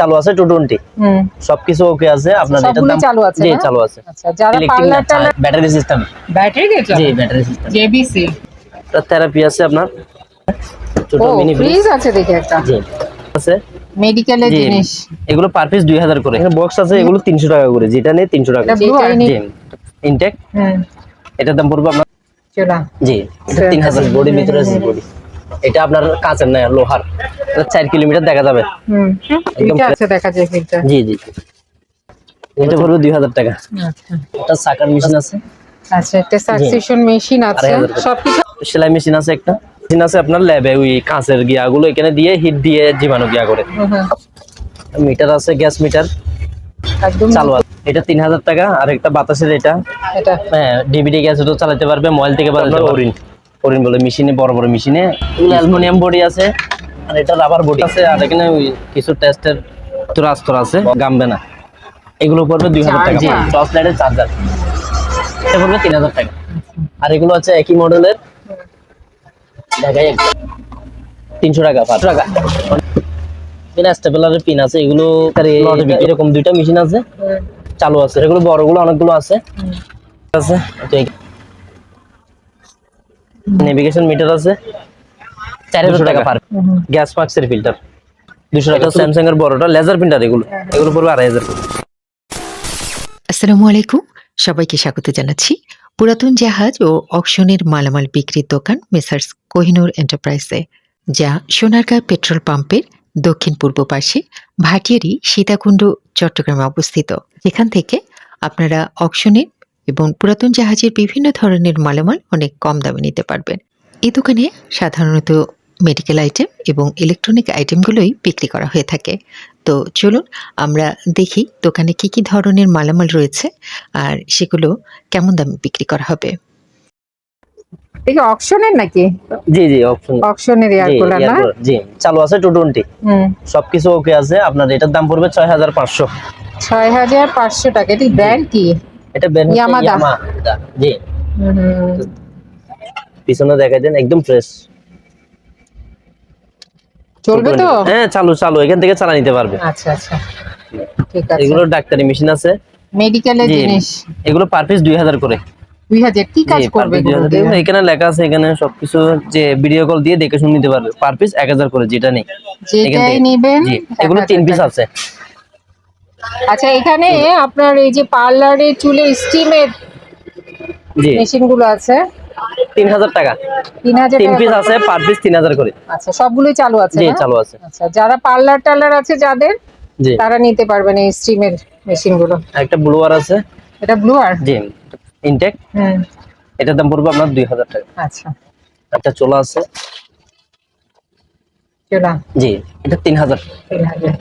চালু আছে two twenty হুম। সবকিছু ওকে আছে আপনার এটার দাম চালু আছে জি চালু আছে। আচ্ছা যারা পার্লার ব্যাটারি সিস্টেম ব্যাটারি দিয়ে G battery system JBC therapy আছে আপনার। ছোট মিনি ফ্রিজ আছে দেখি একটা। জি আছে। মেডিকেলের জিনিস। এগুলো পার পিস দুই হাজার করে। এখানে বক্স আছে এগুলো তিনশো টাকা করে। যেটা নেই তিনশো টাকা। এটা blue জি ইনটেক হুম। এটার দাম পড়বে আপনার চলা জি এটা তিন হাজার। বডির ভিতরে আছে বডি এটা আপনার কাঁচের না লোহার। চার কিলোমিটার দেখা যাবে। হুম একদম এটা আছে দেখা যায় ফিল্টার জি জি। এটা পড়বে দুই হাজার টাকা। আচ্ছা। এটা সাকার মেশিন আছে। আচ্ছা একটা সাকসেশন মেশিন আছে। আড়াই হাজার টাকা। সবকিছু সেলাই মেশিন আছে একটা। মেশিন আছে আপনার ল্যাবে ওই কাঁচের গিয়াগুলো এখানে দিয়ে হিট দিয়ে জীবাণু গিয়া করে। মিটার আছে গ্যাস মিটার একদম। চালু আছে। এটা তিন হাজার টাকা। আর একটা বাতাসের এটা। এটা। হ্যাঁ ডিভিডি গ্যাস চালাতে পারবে মোবাইল থেকে ওরিন ওরিন বলে মেশিনে বড় বড় মেশিনে। অ্যালুমিনিয়াম বডি আছে আর এটা রাবার বডি আছে আর এখানে কিছু টেস্টের তুরাস্তর আছে গামবে না এগুলো পড়বে দুই হাজার টাকা? টর্চ লাইটের চার্জার এটা পড়বে তিন হাজার টাকা। আর এগুলো আছে একই মডেলের দেখাই তিনশো টাকা পাঁচশো টাকা। এখানে স্টেপলারের পিন আছে এগুলো এরকম দুইটা মেশিন আছে চালু আছে। এগুলো বড়গুলো অনেকগুলো আছে। আছে। নেভিগেশন মিটার আছে। চার হাজার টাকা পার গ্যাস মাস্কের ফিল্টার দুশো টাকা স্যামসাং এর বড়টা লেজার প্রিন্টার এগুলো। এগুলো পড়বে আড়াই হাজার। আসসালামু আলাইকুম। সবাইকে স্বাগত জানাচ্ছি। পুরাতন জাহাজ ও অকশনের মালামাল বিক্রির দোকান মেসার্স কোহিনুর এন্টারপ্রাইজে যা সোনারগাঁ পেট্রোল পাম্পের দক্ষিণ পূর্ব পাশে ভাটিয়ারি সীতাকুণ্ড চট্টগ্রামে অবস্থিত। এখান থেকে আপনারা অকশনের এবং পুরাতন জাহাজের বিভিন্ন ধরনের মালামাল অনেক কম দামে নিতে পারবেন। এই দোকানে সাধারণত মেডিকেল আইটেম এবং ইলেকট্রনিক আইটেমগুলোই বিক্রি করা হয়ে থাকে। তো চলুন আমরা দেখি দোকানে কি কি ধরনের মালামাল রয়েছে আর সেগুলো কেমন দামে বিক্রি করা হবে। এটা অকশনের নাকি? জি জি অপশন অকশনের জি এয়ারগুলো না? জি চালু আছে টু টোয়েন্টি হুম। সবকিছু ওকে আছে। আপনার এটার দাম পড়বে ছয় হাজার পাঁচশো। ছয় হাজার পাঁচশো টাকা। এটি ব্র্যান্ড কি? এটা এটা, জি। পিছনে দেখাই দেন একদম ফ্রেশ চলবে তো? হ্যাঁ চালু চালু। এখান থেকে চালা নিতে পারবে। আচ্ছা আচ্ছা। ঠিক আছে। এগুলো ডাক্তারি মেশিন আছে। মেডিকেলের জিনিস। এগুলো পার পিস দুই হাজার করে। দুই হাজার। কি কাজ করবে piece এগুলো 2000 দিয়ে? এখানে লেখা আছে এখানে সবকিছু যে ভিডিও কল দিয়ে দেখে শুনে নিতে পারবে। পার পিস এক হাজার করে যেটা নেই। যেটাই নেবেন এগুলো তিন পিস আছে। আচ্ছা এখানে আপনার এই যে পার্লারে চুলে স্টিমের জি। মেশিনগুলো আছে। তিন হাজার টাকা। তিন হাজার তিন পিস আছে পার পিস তিন হাজার করে। আচ্ছা সবগুলোই চালু আছে জি চালু আছে। আচ্ছা যারা পার্লার টার্লার আছে যাদের জি। তারা নিতে পারবেন এই স্টিমের মেশিনগুলো একটা ব্লুয়ার আছে। এটা ব্লু আর? জি ইনটেক। হুম। এটার দাম পড়বে আপনার দুই হাজার টাকা। আচ্ছা। একটা চোলা আছে। চলা। জি এটা তিন হাজার। তিন হাজার।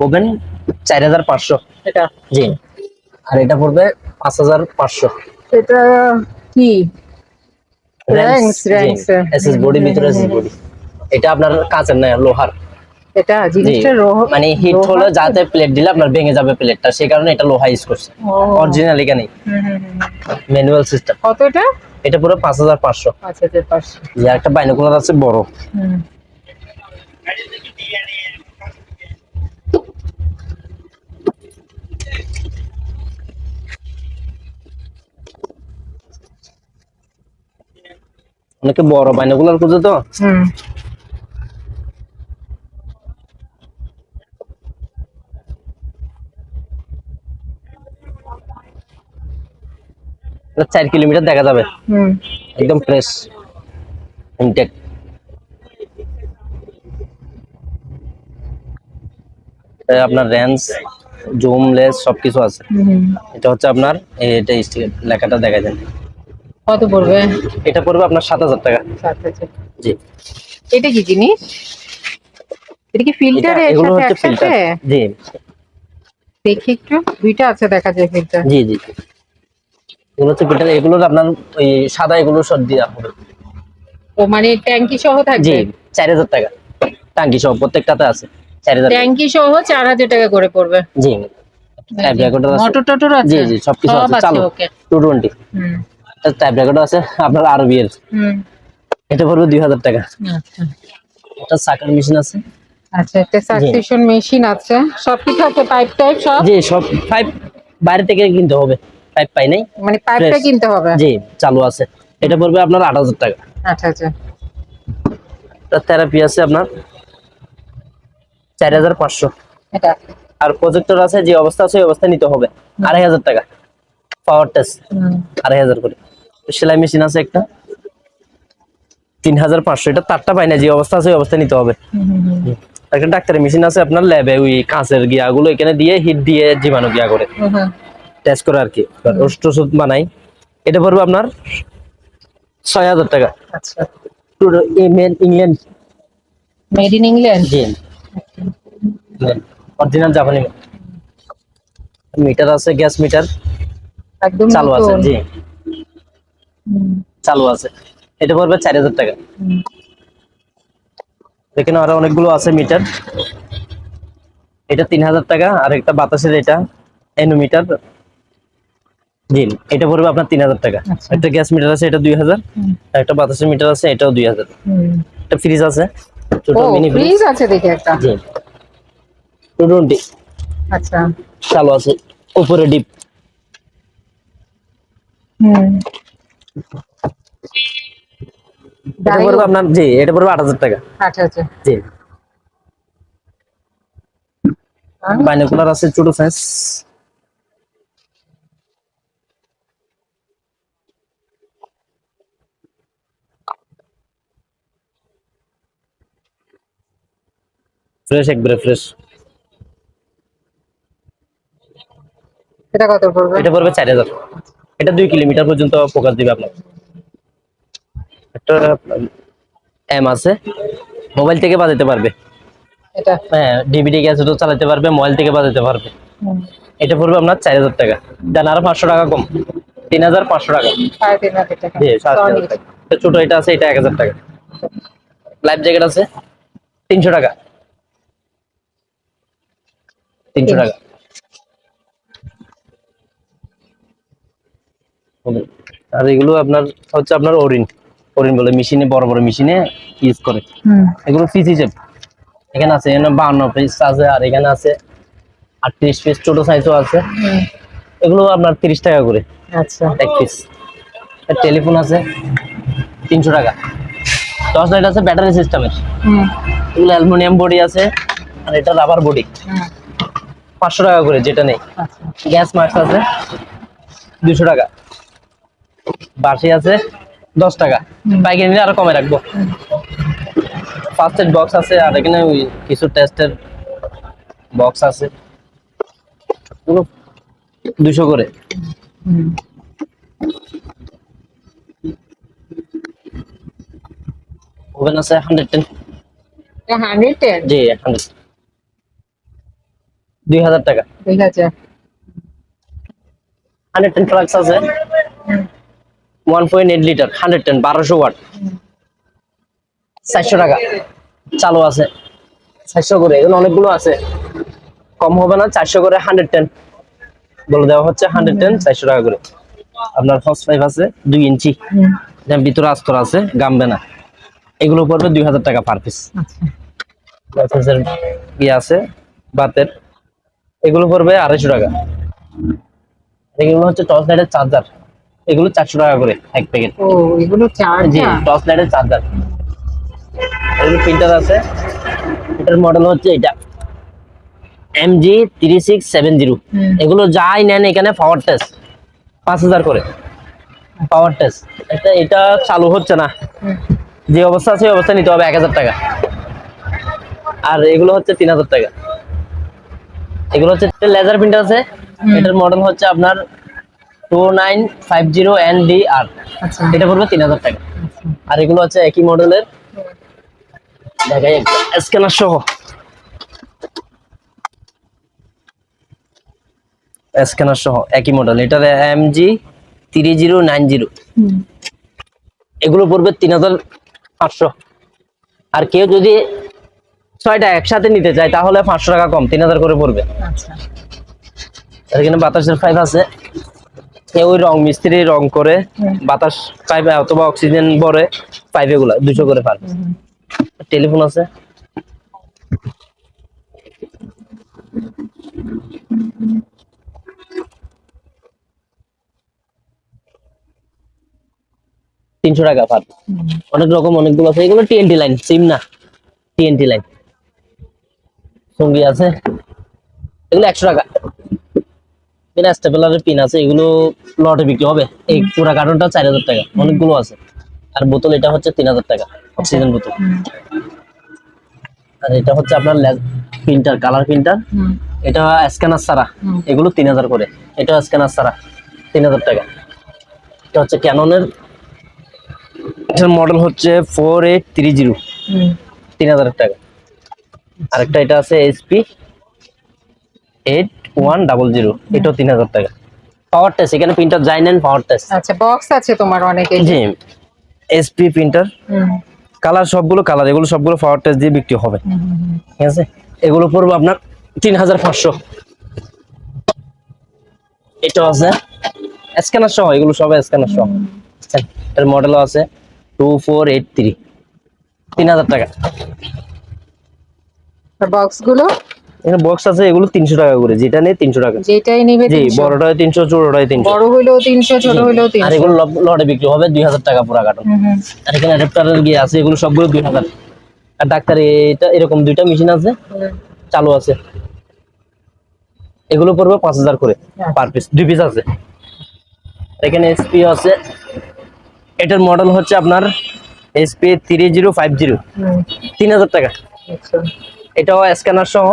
ওভেন চার হাজার পাঁচশো। এটা? জি। আর এটা পড়বে পাঁচ হাজার পাঁচশো। এটা কি? এসএস বডি ভিতরে এসএস বডি এটা আপনার কাঁচের না লোহার। এটা জিনিসটা মানে হিট যাতে প্লেট দিলে আপনার ভেঙে যাবে প্লেটটা সেই কারণে এটা লোহা ইউজ করছে। অরিজিনাল এখানে। ম্যানুয়াল সিস্টেম কত এটা? এটা পুরো পাঁচ হাজার পাঁচশো। পাঁচ হাজার পাঁচশো। যে একটা বাইনোকুলার আছে বড়। অনেকে বড় বাইনোকুলার খুঁজে তো? চার কিলোমিটার দেখা যাবে। একদম ফ্রেশ ইনটেক আপনার রেঞ্জ জুম লেস সবকিছু আছে। এটা হচ্ছে আপনার এটা লেখাটা দেখা দেন। কত পড়বে? এটা পড়বে আপনার সাত হাজার টাকা। সাত হাজার। জি। এটা কি জিনিস? এটা কি ফিল্টার এগুলো হচ্ছে ফিল্টার জি। দেখি একটু। দুইটা আছে দেখা যায় ফিল্টার জি জি। এগুলো হচ্ছে ফিল্টার এগুলোর আপনার ওই সাদা এগুলো সব দেওয়া হবে। ও মানে ট্যাঙ্কি সহ জি থাকবে চার হাজার টাকা। টাঙ্কি সব প্রত্যেকটাতে আছে। চার হাজার ট্যাঙ্কি সহ চার হাজার টাকা করে পড়বে। জি। মোটর টটর আছে? জি জি সবকিছু সব আছে। চালু। Two twenty. হুম। টাইপ রেকর্ডার আছে আপনার আরবি এর এটা পড়বে দুই হাজার টাকা। সাকার মেশিন আছে। আচ্ছা একটা সাকসেশন মেশিন আছে। সব কিছু আছে পাইপ টাইপ সব? জি সব ফাইভ বাইরে থেকে কিনতে হবে। ফাইভ পাই নাই। মানে পাইপটা কিনতে হবে? জি চালু আছে। এটা পড়বে আপনার আট হাজার টাকা। আচ্ছা আচ্ছা। তার থেরাপি আছে আপনার। চার হাজার পাঁচশো। এটা। আর প্রজেক্টর আছে যে অবস্থা আছে ওই অবস্থা নিতে হবে। আড়াই হাজার টাকা। পাওয়ার টেস্ট আড়াই হাজার করে। সেলাই মেশিন আছে একটা। তিন হাজার পাঁচশো। এটা তারটা পাই না যে অবস্থা আছে ওই অবস্থা নিতে হবে। একটা ডাক্তারের মেশিন আছে আপনার ল্যাবে ওই কাঁচের গিয়াগুলো এখানে দিয়ে হিট দিয়ে জীবাণু গিয়া করে। টেস্ট করে আর কি। ওষুধ বানাই। এটা পড়বে আপনার ছয় হাজার টাকা। আচ্ছা। ইংল্যান্ড মেড ইন ইংল্যান্ড জি। অরিজিনাল জাপানি মিটার আছে গ্যাস মিটার একদম চালু আছে জি। চালু আছে। এটা পড়বে চার হাজার টাকা। এখানে আরও অনেকগুলো আছে মিটার। এটা তিন হাজার টাকা আর একটা বাতাসের এটা এনোমিটার জি এটা পড়বে আপনার তিন হাজার টাকা। আচ্ছা। একটা গ্যাস মিটার আছে এটা দুই হাজার। আর একটা বাতাসের মিটার আছে এটাও দুই হাজার। একটা ফ্রিজ আছে ছোট মিনি ফ্রিজ আছে দেখি একটা। জি। টোয়েন্টি আচ্ছা। চালু আছে উপরে ডিপ। হুম। এটা পড়বে আপনার জি এটা পড়বে টাকা। আচ্ছা আচ্ছা। জি। বাইনোকুলার আছে ছোট সাইজ ফ্রেশ একবারে ফ্রেশ এটা কত পড়বে? এটা পড়বে চার হাজার। এটা দুই কিলোমিটার পর্যন্ত ফোকাস দিবে আপনার। একটা এম আছে। মোবাইল থেকে বাজাতে পারবে। এটা? হ্যাঁ ডিভিডি গ্যাস তো চালাতে পারবে মোবাইল থেকে বাজাতে পারবে। এটা পড়বে আপনার চার হাজার টাকা। দেন আরও পাঁচশো টাকা কম। তিন হাজার পাঁচশো টাকা। ছোট এটা আছে এটা এক হাজার টাকা। লাইফ জ্যাকেট আছে তিনশো টাকা। তিনশো টাকা। আর এগুলো আপনার হচ্ছে আপনার ওরিন। ওরিন বলে মেশিনে বড় বড় মেশিনে ইউজ করে। এগুলো পিস হিসেব এখানে আছে এখানে বান্ন পিস আছে আর এখানে আছে আটত্রিশ পিস ছোট সাইজও আছে। এগুলো আপনার তিরিশ টাকা করে। আচ্ছা। এক পিস টেলিফোন আছে তিনশো টাকা। টর্চ লাইট আছে ব্যাটারি সিস্টেমের এগুলো অ্যালুমিনিয়াম বডি আছে আর এটা রাবার বডি পাঁচশো টাকা করে যেটা নেই। আচ্ছা। গ্যাস মাস্ক আছে দুশো টাকা। বাসি আছে দশ টাকা। পাইকারি নিলে আরও কমে রাখব। ফার্স্ট এড বক্স আছে আর এখানে ওই কিছু টেস্টের বক্স আছে। দুশো করে। ওভেন আছে হান্ড্রেড টেন হান্ড্রেড টেন জি হান্ড্রেড দুই হাজার টাকা। ঠিক আছে হান্ড্রেড টেন ফ্লাক্স আছে। One point eight litre hundred ten বারোশো ওয়াট চারশো টাকা। চালু আছে। চারশো করে এগুলো অনেকগুলো আছে। কম হবে না চারশো করে হান্ড্রেড টেন বলে দেওয়া হচ্ছে হান্ড্রেড টেন চারশো টাকা করে। আপনার ফার্স্ট ফাইভ আছে দুই ইঞ্চি। ভিতরে আস্তর আছে গামবে না। এগুলো পড়বে দুই হাজার টাকা পার পিস আচ্ছা। মেসেজের ইয়ে আছে বাতের। এগুলো পড়বে আড়াইশো টাকা। এগুলো হচ্ছে টর্চ লাইটের চার্জার এগুলো চারশো টাকা করে এক প্যাকেট ও এগুলো জি টর্চ লাইটের চার্জার এগুলো প্রিন্টার আছে। এটার মডেল হচ্ছে এটা। M G three six seven zero এগুলো যাই নেন এখানে পাওয়ার টেস্ট পাঁচ হাজার করে। পাওয়ার টেস্ট এটা এটা চালু হচ্ছে না। যে অবস্থা আছে অবস্থা নিতে হবে এক হাজার টাকা। আর এগুলো হচ্ছে তিন হাজার টাকা। এগুলো হচ্ছে লেজার প্রিন্টার আছে। এটার মডেল হচ্ছে আপনার two nine five zero N D R আচ্ছা। এটা পড়বে তিন হাজার টাকা। আর এগুলো হচ্ছে একই মডেলের। দেখাই স্ক্যানার সহ। স্ক্যানার সহ একই মডেল। এটার M G three zero nine zero এগুলো পড়বে তিন হাজার পাঁচশো। আর কেউ যদি ছয়টা একসাথে নিতে চায় তাহলে পাঁচশো টাকা কম তিন হাজার করে পড়বে। আচ্ছা। আর এখানে বাতাসের পাইপ আছে। ওই রং মিস্ত্রি রং করে বাতাস পাইপ অথবা অক্সিজেন ভরে পাইপ এগুলা দুশো করে পার টেলিফোন আছে? তিনশো টাকা পার অনেক রকম অনেকগুলো আছে। এগুলো টিএনটি লাইন সিম না। টিএনটি লাইন সঙ্গী আছে। এগুলো একশো টাকা। এখানে স্টেপলারের পিন আছে এগুলো লটে বিক্রি হবে। এই পুরা কার্টনটা চার হাজার টাকা অনেকগুলো আছে। আর বোতল এটা হচ্ছে তিন হাজার টাকা অক্সিজেন বোতল। আর এটা হচ্ছে আপনার প্রিন্টার কালার প্রিন্টার এটা স্ক্যানার হুম। এগুলো তিন হাজার করে এটা স্ক্যানার ছাড়া তিন হাজার টাকা। এটা হচ্ছে ক্যাননের এটার মডেল হচ্ছে ফোর এইট থ্রি জিরো তিন হাজার টাকা। আরেকটা এটা আছে SP eight one double zero এটাও তিন হাজার টাকা। পাওয়ার টেস্ট এখানে প্রিন্টার যাই নেন পাওয়ার টেস্ট আচ্ছা বক্স আছে তোমার অনেক জি এসপি প্রিন্টার কালার সবগুলো কালার এগুলো সবগুলো পাওয়ার টেস্ট দিয়ে বিক্রি হবে। ঠিক আছে? এগুলো পড়বে আপনার তিন হাজার পাঁচশো। এটা আছে। স্ক্যানার সহ এগুলো সব স্ক্যানার সহ। এর মডেলও আছে। টু ফোর এইট থ্রি তিন হাজার টাকা। আর বক্সগুলো? এখানে বক্স আছে এগুলো তিনশো টাকা করে। যেটা নেই তিনশো টাকা। যেটাই নেবে জি 300 তিনশো ছোটটায় তিনশো। বড় হইলেও তিনশো ছোট হইলেও আর এগুলো লটে বিক্রি হবে দুই হাজার টাকা পুরা হুম, আর এখানে অ্যাডাপ্টারের গিয়ে আছে এগুলো সবগুলো দুই হাজার। আর ডাক্তার এটা এরকম দুইটা মেশিন আছে চালু আছে। এগুলো পড়বে পাঁচ হাজার করে পার পিস দুই পিস আছে। এখানে এসপি আছে। এটার মডেল হচ্ছে আপনার SP three zero five zero হুম, তিন হাজার টাকা। আচ্ছা। এটাও স্ক্যানার সহ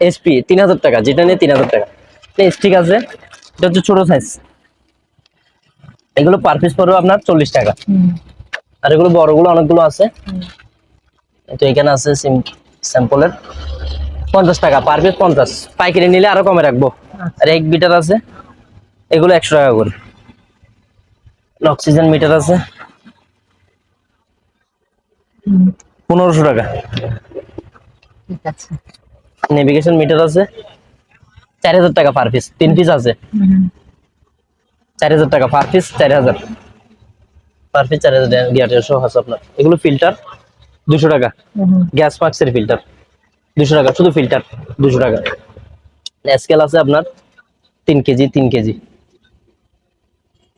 এসপি তিন হাজার টাকা যেটা নিয়ে তিন হাজার টাকা। স্টিক আছে? এটা হচ্ছে ছোট সাইজ এগুলো পার পিস পড়বে আপনার চল্লিশ টাকা। আর এগুলো বড়গুলো অনেকগুলো আছে। তো এখানে আছে স্যাম্পলের পঞ্চাশ টাকা পার পিস পঞ্চাশ। পাইকারি নিলে আরও কমে রাখব। আর এক মিটার আছে। এগুলো একশো টাকা করে। অক্সিজেন মিটার আছে। পনেরোশো টাকা। ঠিক আছে। নেভিগেশন মিটার আছে। চার হাজার টাকা পার পিস তিন পিস আছে। চার হাজার টাকা পার পিস চার হাজার। পার পিস চার হাজার গিয়ার সহ আছে আপনার। এগুলো ফিল্টার দুশো টাকা। গ্যাস মাস্কের ফিল্টার দুশো টাকা। শুধু ফিল্টার দুশো টাকা। স্কেল আছে আপনার তিন কেজি তিন কেজি।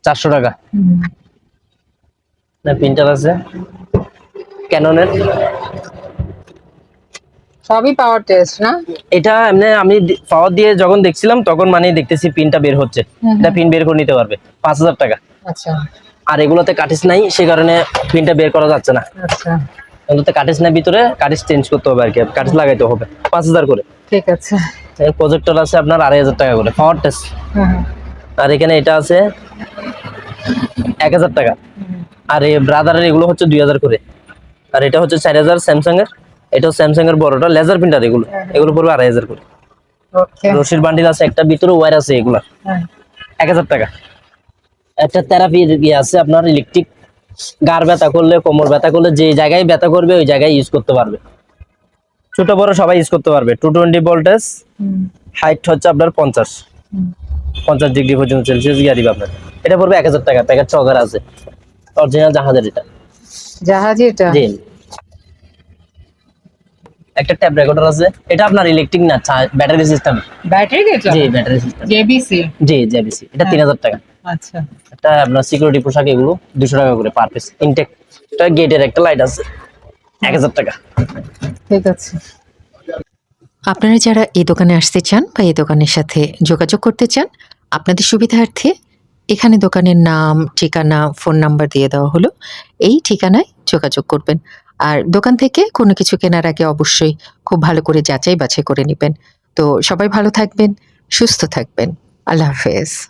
চারশো টাকা। প্রিন্টার আছে। ক্যাননের সবই পাওয়ার টেস্ট না? এটা এমনি আমি পাওয়ার দিয়ে যখন দেখছিলাম তখন মানে দেখতেছি পিনটা বের হচ্ছে। এটা পিন বের করে নিতে পারবে পাঁচ হাজার টাকা। আচ্ছা। আর এগুলোতে কাটিস নাই সে কারণে পিনটা বের করা যাচ্ছে না। আচ্ছা। এগুলোতে কাটিস নাই ভিতরে কাটিস চেঞ্জ করতে হবে আর কি কাটিস লাগাইতে হবে পাঁচ হাজার করে। ঠিক আছে। প্রজেক্টর আছে আপনার আড়াই হাজার টাকা করে পাওয়ার টেস্ট আর এখানে এটা আছে এক হাজার টাকা। আর এই ব্রাদারের এগুলো হচ্ছে দুই হাজার করে। আর এটা হচ্ছে চার হাজার স্যামসাং এর এটাও স্যামসাং এর বড়টা লেজার প্রিন্টার এগুলো। এগুলো পড়বে আড়াই হাজার করে। ওকে রশির বান্ডিল আছে একটা ভিতরে ওয়্যার আছে এগুলা হ্যাঁ, এক হাজার টাকা। একটা থেরাপি ইয়ে আছে আপনার ইলেকট্রিক গার ব্যথা করলে কোমর ব্যথা করলে যে জায়গায় ব্যথা করবে ওই জায়গায় ইউজ করতে পারবে। ছোট বড় সবাই ইউজ করতে পারবে। টু টোয়েন্টি ভোল্টেজ হাইট হচ্ছে আপনার পঞ্চাশ। পঞ্চাশ ডিগ্রি পর্যন্ত সেলসিয়াস গিয়ে দিবে আপনার এটা পড়বে এক হাজার টাকা প্যাকেট ছগার আছে। অরিজিনাল জাহাজের এটা। জাহাজি এটা? জি। একটা ট্যাপ রেকর্ডার আছে। এটা আপনার ইলেকট্রিক না ব্যাটারি সিস্টেম ব্যাটারি এটা? জি ব্যাটারি সিস্টেম জেবিসি জি জেবিসি এটা তিন হাজার টাকা। আচ্ছা। এটা আপনার সিকিউরিটি পোশাক এগুলো দুশো টাকা করে পার পিস ইনটেক এটা গেটের একটা লাইট আছে এক হাজার টাকা। ঠিক আছে। আপনারা যারা এই দোকানে আসতে চান বা এই দোকানের সাথে যোগাযোগ করতে চান আপনাদের সুবিধার্থে এখানে দোকানের নাম ঠিকানা ফোন নাম্বার দিয়ে দেওয়া হলো। এই ঠিকানায় যোগাযোগ করবেন। আর দোকান থেকে কোনো কিছু কেনার আগে অবশ্যই খুব ভালো করে যাচাই বাছাই করে নেবেন। তো সবাই ভালো থাকবেন, সুস্থ থাকবেন। আল্লাহ হাফেজ।